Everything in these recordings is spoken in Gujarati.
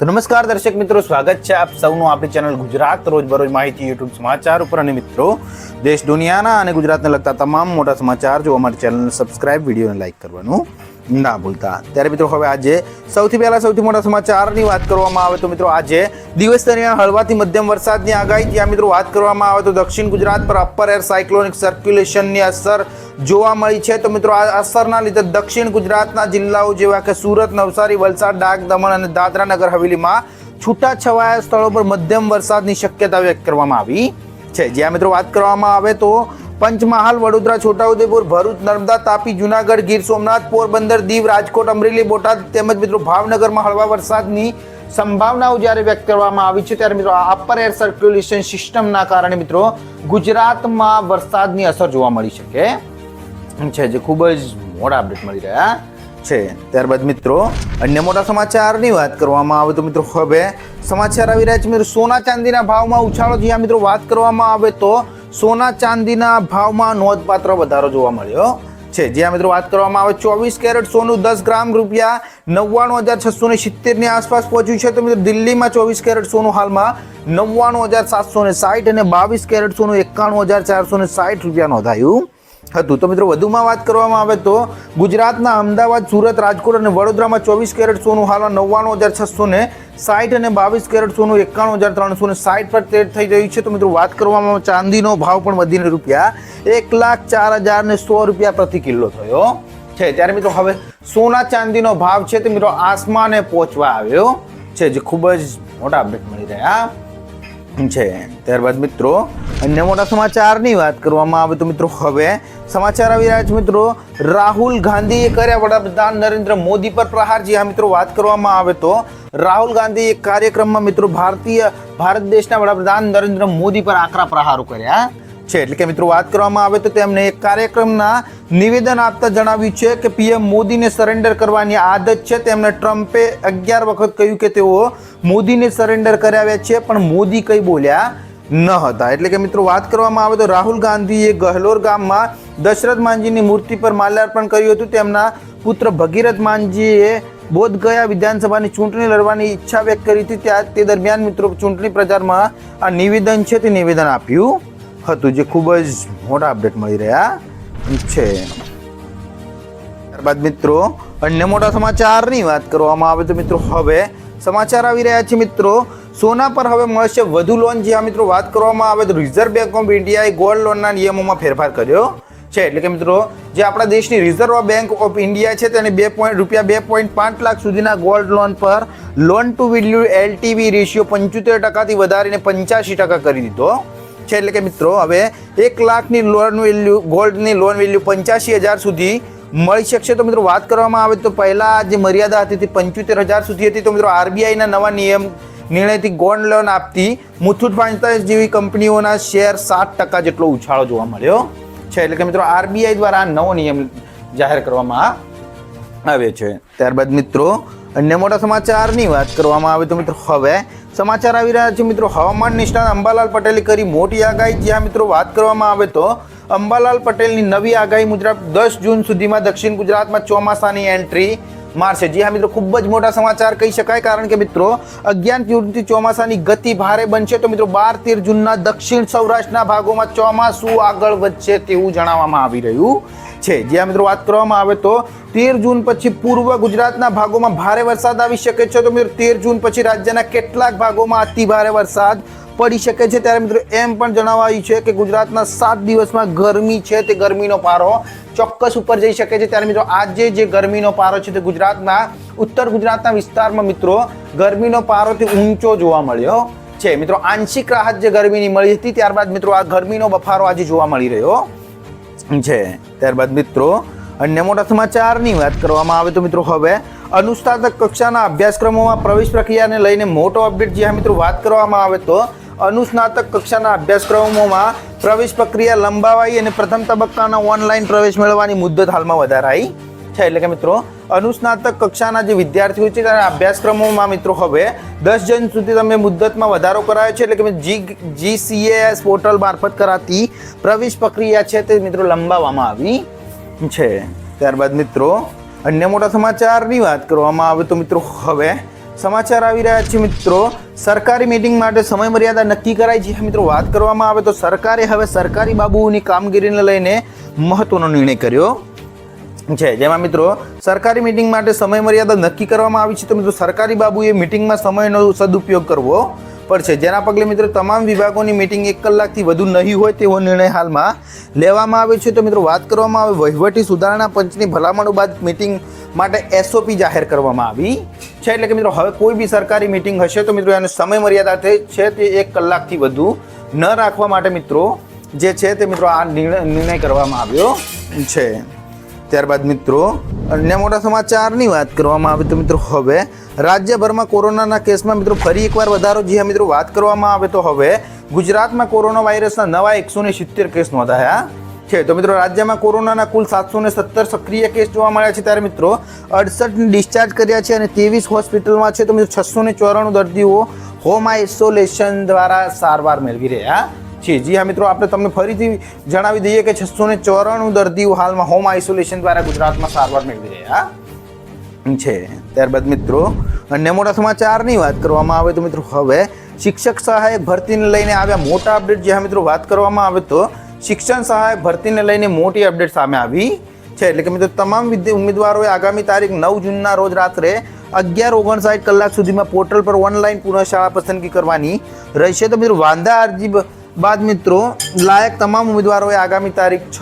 તો નમસ્કાર દર્શક મિત્રો, સ્વાગત છે આપ સૌનું આપણી ચેનલ ગુજરાત રોજબરોજ માહિતી યુટ્યુબ સમાચાર ઉપર. અને મિત્રો, દેશ, દુનિયાના અને ગુજરાતને લગતા તમામ મોટા સમાચાર જો અમારી ચેનલને સબસ્ક્રાઇબ વિડીયોને લાઈક કરવાનું ના ભૂલતા. ત્યારે મિત્રો, હવે આજે સૌથી પહેલા સૌથી મોટા સમાચારની વાત કરવામાં આવે તો મિત્રો, આજે દિવસ દરમિયાન હળવાથી મધ્યમ વરસાદની આગાહી. ત્યાં મિત્રો, વાત કરવામાં આવે તો દક્ષિણ ગુજરાત પર અપર એર સાયક્લોનિક સર્ક્યુલેશનની અસર જોવા મળી છે. તો મિત્રો, આ અસરના લીધે દક્ષિણ ગુજરાતના જિલ્લાઓ જેવા કે સુરત, નવસારી, વલસાડ, ડાંગ, દમણ અને દાદરા નગર હવેલીમાં છૂટાછવાયા સ્થળો પર મધ્યમ વરસાદની શક્યતા વ્યક્ત કરવામાં આવી છે. જ્યાં મિત્રો વાત કરવામાં આવે તો પંચમહાલ, વડોદરા, છોટાઉદેપુર, ભરૂચ, નર્મદા, તાપી, જુનાગઢ, ગીર સોમનાથ, પોરબંદર, દીવ, રાજકોટ, અમરેલી, બોટાદ તેમજ મિત્રો ભાવનગરમાં હળવા વરસાદની સંભાવનાઓ જ્યારે વ્યક્ત કરવામાં આવી છે, ત્યારે મિત્રો અપર એર સર્ક્યુલેશન સિસ્ટમના કારણે મિત્રો ગુજરાતમાં વરસાદની અસર જોવા મળી શકે. છે, જે ખૂબ જ મોટા અપડેટ મળી રહ્યા છે. ત્યારબાદ મિત્રો, અન્ય મોટા સમાચારની વાત કરવામાં આવે તો મિત્રો, હવે સમાચાર આવી રહ્યા છે, મિત્રો. સોના ચાંદીના ભાવમાં ઉછાળો જ્યાં. મિત્રો, વાત કરવામાં આવે તો સોના ચાંદીના ભાવમાં નોંધપાત્ર વધારો જોવા મળ્યો છે. જ્યાં મિત્રો, વાત કરવામાં આવે, ચોવીસ કેરેટ સોનું દસ ગ્રામ રૂપિયા નવ્વાણું હજાર છસો ને સિત્તેરની આસપાસ પહોંચ્યું છે. તો મિત્રો, દિલ્હીમાં ચોવીસ કેરેટ સોનું હાલમાં નવ્વાણું હજાર સાતસો ને સાઠ અને બાવીસ કેરેટ સોનું એકાણું હજાર ચારસો ને સાઠ રૂપિયા નોંધાયું હતું. તો મિત્રો, વધુમાં વાત કરવામાં આવે તો ગુજરાતના અમદાવાદ, સુરત, રાજકોટ અને વડોદરામાં ચોવીસ કેરેટ સોનું હાલમાં નવ્વાણું હજાર છસો ને સાઠ અને બાવીસ કેરેટ સોનું એકાણું હજાર ત્રણસો ને સાઠ પર ટ્રેડ થઈ રહ્યું છે. તો મિત્રો, વાત કરવામાં ચાંદીનો ભાવ પણ વધીને રૂપિયા એક લાખ ચાર હજાર ને સો રૂપિયા પ્રતિ કિલો થયો છે. ત્યારે મિત્રો, હવે સોના ચાંદીનો ભાવ છે તે મિત્રો આસમાને પહોંચવા આવ્યો છે, જે ખૂબ જ મોટા અપડેટ મળી રહ્યા છે. ત્યારબાદ મિત્રો, અન્ય મોટા સમાચારની વાત કરવામાં આવે તો મિત્રો, હવે સમાચાર આવી રહ્યા છે મિત્રો. રાહુલ ગાંધીએ કર્યા વડાપ્રધાન નરેન્દ્ર મોદી પર પ્રહાર. જે આ મિત્રો, વાત કરવામાં આવે તો રાહુલ ગાંધી એક કાર્યક્રમમાં મિત્રો ભારતીય, ભારત દેશના વડાપ્રધાન નરેન્દ્ર મોદી પર આકરા પ્રહારો કર્યા છે, એટલે કે મિત્રો વાત કરવામાં આવે તો તેમને એક કાર્યક્રમના નિવેદન આપતા જણાવ્યું છે કે પીએમ મોદીને સરેન્ડર કરવાની આદત છે. તેમણે ટ્રમ્પે અગિયાર વખત કહ્યું કે તેઓ મોદીને સરેન્ડર કરાવ્યા છે, પણ મોદી કંઈ બોલ્યા ન હતા. એટલે કે મિત્રો વાત કરવામાં આવે તો રાહુલ ગાંધીએ ગહલોર ગામમાં દશરથ માંજીની મૂર્તિ પર માલ્યાર્પણ કર્યું હતું. તેમના પુત્ર ભગીરથ માંજીએ બોધગયા વિધાનસભાની ચૂંટણી લડવાની ઈચ્છા વ્યક્ત કરી હતી. ત્યાં તે દરમિયાન મિત્રો ચૂંટણી પ્રચારમાં આ નિવેદન છે તે નિવેદન આપ્યું હતું, જે ખૂબ જ મોટા અપડેટ મળી રહ્યા છે. ત્યારબાદ મિત્રો અન્ય મોટા સમાચારની વાત કરવામાં આવે તો મિત્રો હવે સમાચાર આવી રહ્યા છે મિત્રો. સોના પર હવે મળશે વધુ લોન જ્યાં મિત્રો, વાત કરવામાં આવે તો રિઝર્વ બેંક ઓફ ઇન્ડિયાએ ગોલ્ડ લોનના નિયમોમાં ફેરફાર કર્યો છે. એટલે કે મિત્રો, જે આપણા દેશની રિઝર્વ બેંક ઓફ ઇન્ડિયા છે તેને બે પોઈન્ટ રૂપિયા બે પોઈન્ટ પાંચ લાખ સુધીના ગોલ્ડ લોન પર loan to value LTV ratio પંચોતેર ટકાથી વધારીને પંચ્યાસી ટકા કરી દીધો. છે એટલે કે મિત્રો, હવે એક લાખની લોન વેલ્યુ ગોલ્ડની લોન વેલ્યુ પંચ્યાસી હજાર સુધી મળી શકશે. તો મિત્રો, વાત કરવામાં આવે તો પહેલાં જે મર્યાદા હતી તે પંચોતેર હજાર સુધી હતી. તો મિત્રો આરબીઆઈના નવા નિયમ નિર્ણયથી ગોલ્ડ લોન આપતી મુથુટ ફાઇનાન્સ જેવી કંપનીઓના શેર સાત ટકા જેટલો ઉછાળો જોવા મળ્યો છે. એટલે કે મિત્રો, આરબીઆઈ દ્વારા આ નવો નિયમ જાહેર કરવામાં આવે છે. ત્યારબાદ મિત્રો, અન્ય મોટા સમાચારની વાત કરવામાં આવે તો મિત્રો, હવે સમાચાર આવી રહ્યા છે મિત્રો, હવામાન નિષ્ણાત અંબાલાલ પટેલે કરી મોટી આગાહી. જ્યાં મિત્રો વાત કરવામાં આવે તો અંબાલાલ પટેલની નવી આગાહી મુજબ દસ જૂન સુધીમાં દક્ષિણ ગુજરાતમાં ચોમાસાની એન્ટ્રી મારશે. જી હા મિત્રો, ખૂબ જ મોટા સમાચાર કહી શકાય. કારણ કે મિત્રો, અગિયાર જૂનથી ચોમાસાની ગતિ ભારે બનશે. તો મિત્રો, બાર, તેર જૂનના દક્ષિણ સૌરાષ્ટ્રના ભાગોમાં ચોમાસું આગળ વધશે તેવું જણાવવામાં આવી રહ્યું છે. જ્યાં મિત્રો, વાત કરવામાં આવે તો તેર જૂન પછી પૂર્વ ગુજરાતના ભાગોમાં ભારે વરસાદ આવી શકે છે. તો મિત્રો, તેર જૂન પછી રાજ્યના કેટલાક ભાગોમાં અતિ ભારે વરસાદ પડી શકે છે ત્યારે મિત્રો એમ પણ જણાવાયું છે કે ગુજરાતના સાત દિવસમાં ગરમી છે તે ગરમીનો પારો ચોક્કસ ઉપર જઈ શકે છે. ત્યારે મિત્રો આજે જે ગરમીનો પારો છે તે ગુજરાતના, ઉત્તર ગુજરાતના વિસ્તારમાં મિત્રો ગરમીનો પારો તે ઊંચો જોવા મળ્યો છે. મિત્રો આંશિક રાહત જે ગરમીની મળી હતી ત્યારબાદ મિત્રો આ ગરમીનો બફારો આજે જોવા મળી રહ્યો છે. ત્યારબાદ મિત્રો અન્ય મોટા સમાચારની વાત કરવામાં આવે તો મિત્રો હવે અનુસ્નાતક કક્ષાના અભ્યાસક્રમોમાં પ્રવેશ પ્રક્રિયાને લઈને મોટો અપડેટ જ્યાં મિત્રો વાત કરવામાં આવે તો અનુસ્નાતક કક્ષાના અભ્યાસક્રમોમાં પ્રવેશ પ્રક્રિયા લંબાવાઈ અને પ્રથમ તબક્કાના ઓનલાઈન પ્રવેશ મેળવવાની મુદ્દત હાલમાં વધારાઈ છે. એટલે કે મિત્રો, અનુસ્નાતક કક્ષાના જે વિદ્યાર્થીઓ છે, તેના અભ્યાસક્રમોમાં મિત્રો હવે દસ જન સુધી તમે મુદ્દતમાં વધારો કરાયો છે. એટલે કે જી, જીસીએએસ પોર્ટલ મારફત કરાતી પ્રવેશ પ્રક્રિયા છે તે મિત્રો લંબાવવામાં આવી છે. ત્યારબાદ મિત્રો, અન્ય મોટા સમાચારની વાત કરવામાં આવે તો મિત્રો, હવે સમાચાર આવી રહ્યા છે મિત્રો. સરકારી મીટિંગ માટે સમય મર્યાદા નક્કી કરાઈ. છે મિત્રો, વાત કરવામાં આવે તો સરકારે હવે સરકારી બાબુઓની કામગીરીને લઈને મહત્વનો નિર્ણય કર્યો છે. જેમાં મિત્રો, સરકારી મીટિંગ માટે સમય મર્યાદા નક્કી કરવામાં આવી છે. તો મિત્રો, સરકારી બાબુએ મીટિંગમાં સમયનો સદુપયોગ કરવો પડશે જેના પગલે મિત્રો તમામ વિભાગોની મિટિંગ એક કલાકથી વધુ નહીં હોય તેવો નિર્ણય હાલમાં લેવામાં આવ્યો છે. તો મિત્રો વાત કરવામાં આવે વહીવટી સુધારણા પંચની ભલામણો બાદ મિટિંગ માટે એસઓપી જાહેર કરવામાં આવી છે. એટલે કે મિત્રો, હવે કોઈ બી સરકારી મિટિંગ હશે તો મિત્રો એનો સમય મર્યાદા છે તે એક કલાકથી વધુ ન રાખવા માટે મિત્રો જે છે તે મિત્રો આ નિર્ણય કરવામાં આવ્યો છે. ત્યારબાદ મિત્રો, અન્ય મોટા સમાચારની વાત કરવામાં આવે તો મિત્રો હવે રાજ્યભરમાં કોરોનાના કેસમાં મિત્રો ફરી એકવાર વધારો, જે મિત્રો, વાત કરવામાં આવે તો હવે ગુજરાતમાં કોરોના વાયરસના નવા એકસો ને સિત્તેર કેસ નોંધાયા. છે, તો મિત્રો રાજ્યમાં કોરોનાના કુલ સાતસો ને સત્તર સક્રિય કેસ જોવા મળ્યા છે ત્યારે મિત્રો અડસઠ ડિસ્ચાર્જ કર્યા છે અને ત્રેવીસ હોસ્પિટલમાં છે, તો મિત્રો છસો ને ચોરાણું દર્દીઓ હોમ આઇસોલેશન દ્વારા સારવાર મેળવી રહ્યા. છે. જી હા મિત્રો, આપણે તમને ફરીથી જણાવી દઈએ કે છસો ને ચોરાણું દર્દીઓ હાલમાં હોમ આઇસોલેશન દ્વારા ગુજરાતમાં સારવાર મેળવી રહ્યા છે. ત્યારબાદ મિત્રો અન્ય મોટા સમાચારની વાત કરવામાં આવે તો મિત્રો, હવે શિક્ષક સહાયક ભરતીને લઈને આવ્યા મોટા અપડેટ. જ્યાં મિત્રો, વાત કરવામાં આવે તો શિક્ષણ સહાયક ભરતીને લઈને મોટી અપડેટ સામે આવી છે. એટલે કે મિત્રો, તમામ ઉમેદવારોએ આગામી તારીખ નવ જૂનના રોજ રાત્રે અગિયાર ઓગણસાઠ કલાક સુધીમાં પોર્ટલ પર ઓનલાઈન પુનઃ શાળા પસંદગી કરવાની રહેશે. તો મિત્રો, વાંધા અરજી બાદ મિત્રો, લાયક તમામ ઉમેદવારોએ આગામી તારીખ છ,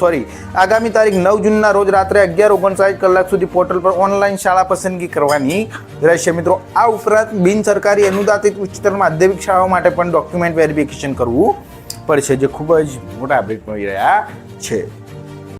સોરી, આગામી તારીખ નવ જૂનના રોજ રાત્રે અગિયાર ઓગણસાઠ કલાક સુધી પોર્ટલ પર ઓનલાઈન શાળા પસંદગી કરવાની રહેશે. મિત્રો, આ ઉપરાંત બિન સરકારી અનુદાનિત ઉચ્ચતર માધ્યમિક શાળાઓ માટે પણ ડોક્યુમેન્ટ વેરિફિકેશન કરવું પડશે, જે ખૂબ જ મોટા અપડેટ મળી રહ્યા છે.